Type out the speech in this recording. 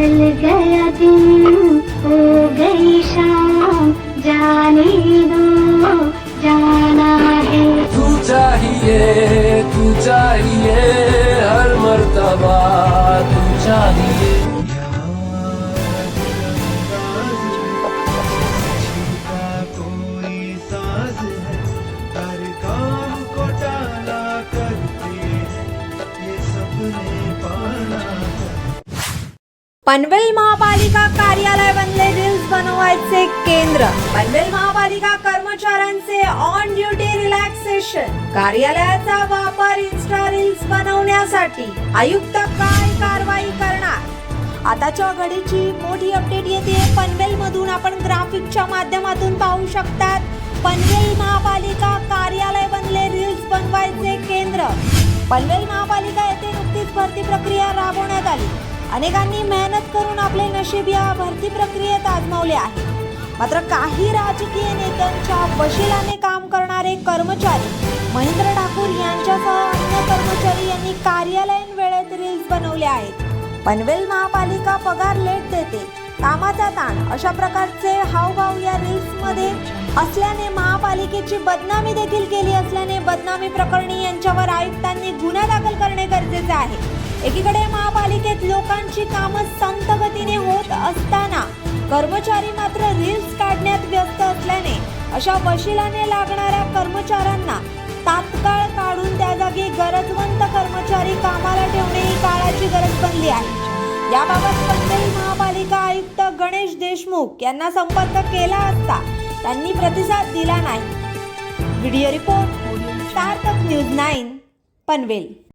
ढल गया दिन हो गई शाम जाने दो जाना है तू चाहिए तू चाहिए हर मर्तबा तू चाहिए कोई साज पनवेल महापालिका कार्यालय बनले रील्स बनवायचे केंद्र. पनवेल महापालिका कर्मचाऱ्यांचे ऑन ड्युटी रिलॅक्सेशन कार्यालयाचा वापर इन्स्टा रील्स बनवण्यासाठी आयुक्त काय कारवाई करणार? आताच्या घडीची मोठी अपडेट येते. पनवेल मधून आपण ग्राफिकच्या माध्यमातून पाहू शकतात. पनवेल महापालिका कार्यालय बनले रील्स बनवायचे केंद्र. पनवेल महापालिका येथे नुकतीच भरती प्रक्रिया राबवण्यात आली. अनेकांनी मेहनत करून आपले नशीब या भरती प्रक्रियेत आजमावले आहे. मात्र काही राजकीय नेत्यांच्या वशिलाने काम करणारे कर्मचारी महेंद्र ठाकूर यांच्यासह अन्य कर्मचारी यांनी कार्यालयीन वेळेत रील्स बनवले आहेत. पनवेल महापालिका पगार लेट देते. कामाचा ताण अशा प्रकारचे हावभाव या रील्समध्ये असल्याने महापालिकेची बदनामी देखील केली असल्याने बदनामी प्रकरणी यांच्यावर आयुक्तांनी गुन्हा दाखल करणे गरजेचे आहे. एकीकडे महापालिकेत लोकांची कामं संत गतीने होत असताना कर्मचारी मात्र रील्स काढण्यात व्यस्त असल्याने अशा वशिलाने लागणाऱ्या कर्मचाऱ्यांना तात्काळ काढून त्या जागी गरजवंत कर्मचारी कामाला ठेवणे ही काळाची गरज बनली आहे. याबाबत पनवेल महापालिका आयुक्त गणेश देशमुख यांना संपर्क केला असता त्यांनी प्रतिसाद दिला नाही. Video report startup news nine Panvel.